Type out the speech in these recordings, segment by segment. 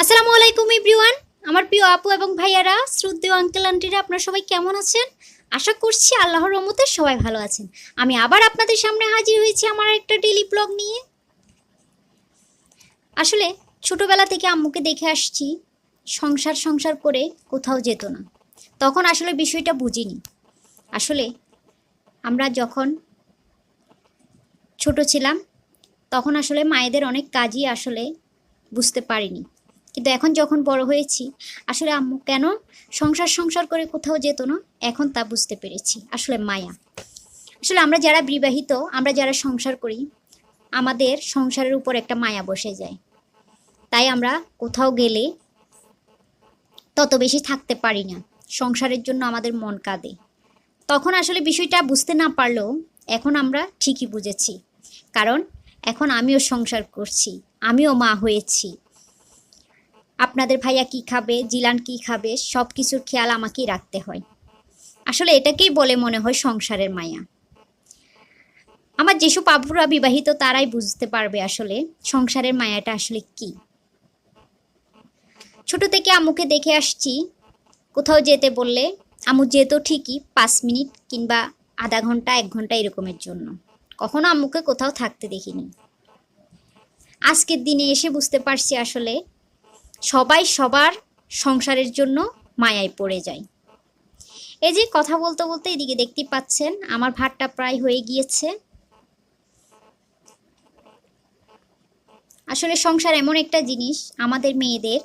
আসসালামু আলাইকুম এভরিওয়ান। আমার প্রিয় আপু এবং ভাইয়ারা শ্রদ্ধেয় আঙ্কেল আন্টিরা আপনারা সবাই কেমন আছেন? আশা করছি আল্লাহর রহমতে সবাই ভালো আছেন। আমি আবার আপনাদের সামনে হাজির হয়েছি আমার একটা ডেলি ব্লগ নিয়ে। আসলে ছোটবেলা থেকে আম্মুকে দেখে আসছি, সংসার সংসার করে কোথাও যেত না। তখন আসলে বিষয়টা বুঝিনি। আসলে আমরা যখন ছোট ছিলাম, তখন আসলে মায়েদের অনেক কাজই আসলে বুঝতে পারিনি। কিন্তু এখন যখন বড় হয়েছি, আসলে আম্মু কেন সংসার সংসার করে কোথাও যেত না? এখন তা বুঝতে পেরেছি। আসলে মায়া। আসলে আমরা যারা বিবাহিত, আমরা যারা সংসার করি, আমাদের সংসারের উপর একটা মায়া বসে যায়। তাই আমরা কোথাও গেলে তত বেশি থাকতে পারি না। সংসারের জন্য আমাদের মন কাঁদে। তখন আসলে বিষয়টা বুঝতে না পারলেও এখন আমরা ঠিকই বুঝেছি। কারণ এখন আমিও সংসার করছি, আমিও মা হয়েছি। আপনাদের ভাইয়া কি খাবে, জিলান কি খাবে সব কিছুর খেয়াল আমাকেই রাখতে হয়। আসলে এটাকেই বলে মনে হয় সংসারের মায়া। আমার যেসব আপুরা বিবাহিত তারাই বুঝতে পারবে আসলে সংসারের মায়াটা আসলে কি। ছোট থেকে আম্মুকে দেখে আসছি, কোথাও যেতে বললে আম্মু যেত ঠিকই পাঁচ মিনিট কিংবা আধা ঘণ্টা, এক ঘণ্টা এরকমের জন্য। কখনো আম্মুকে কোথাও থাকতে দেখিনি। আজকের দিনে এসে বুঝতে পারছি আসলে সবাই সবার সংসারের জন্য মায়ায় পড়ে যায়। এই যে কথা বলতে বলতে এদিকে দেখতে পাচ্ছেন, আমার ভাতটা প্রায় হয়ে গিয়েছে। আসলে সংসার এমন একটা জিনিস, আমাদের মেয়েদের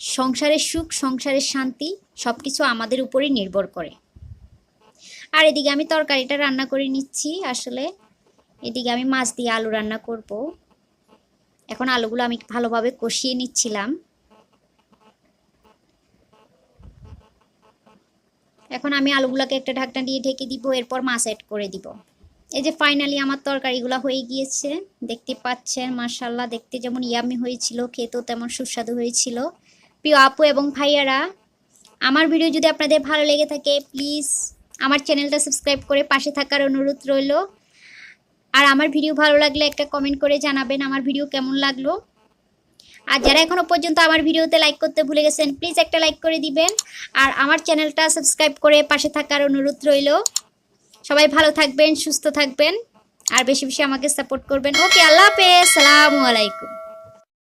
সংসারের সুখ, সংসারের শান্তি সব কিছু আমাদের উপরেই নির্ভর করে। আর এদিকে আমি তরকারিটা রান্না করে নিচ্ছি, আসলে এদিকে আমি মাছ দিয়ে আলু রান্না করব। এখন আলুগুলো আমি ভালোভাবে কষিয়ে নিচ্ছিলাম। এখন আমি আলুগুলোকে একটা ঢাকনা দিয়ে ঢেকে দিব, এরপর মাছ অ্যাড করে দিব। এই যে ফাইনালি আমার তরকারিগুলো হয়ে গিয়েছে, দেখতে পাচ্ছেন মার্শাল্লাহ দেখতে যেমন ইয়ামি হয়েছিল, খেতেও তেমন সুস্বাদু হয়েছিল। প্রিয় আপু এবং ভাইয়ারা, আমার ভিডিও যদি আপনাদের ভালো লেগে থাকে প্লিজ আমার চ্যানেলটা সাবস্ক্রাইব করে পাশে থাকার অনুরোধ রইল। আর আমার ভিডিও ভালো লাগলে একটা কমেন্ট করে জানাবেন, আমার ভিডিও কেমন লাগল। আর যারা এখনও পর্যন্ত আমার ভিডিওতে লাইক করতে ভুলে গেছেন প্লিজ একটা লাইক করে দিবেন। আর আমার চ্যানেলটা সাবস্ক্রাইব করে পাশে থাকার অনুরোধ রইল। সবাই ভালো থাকবেন, সুস্থ থাকবেন। আর বেশি বেশি আমাকে সাপোর্ট করবেন। ওকে আল্লাহ হাফেজ। সালামু আলাইকুম।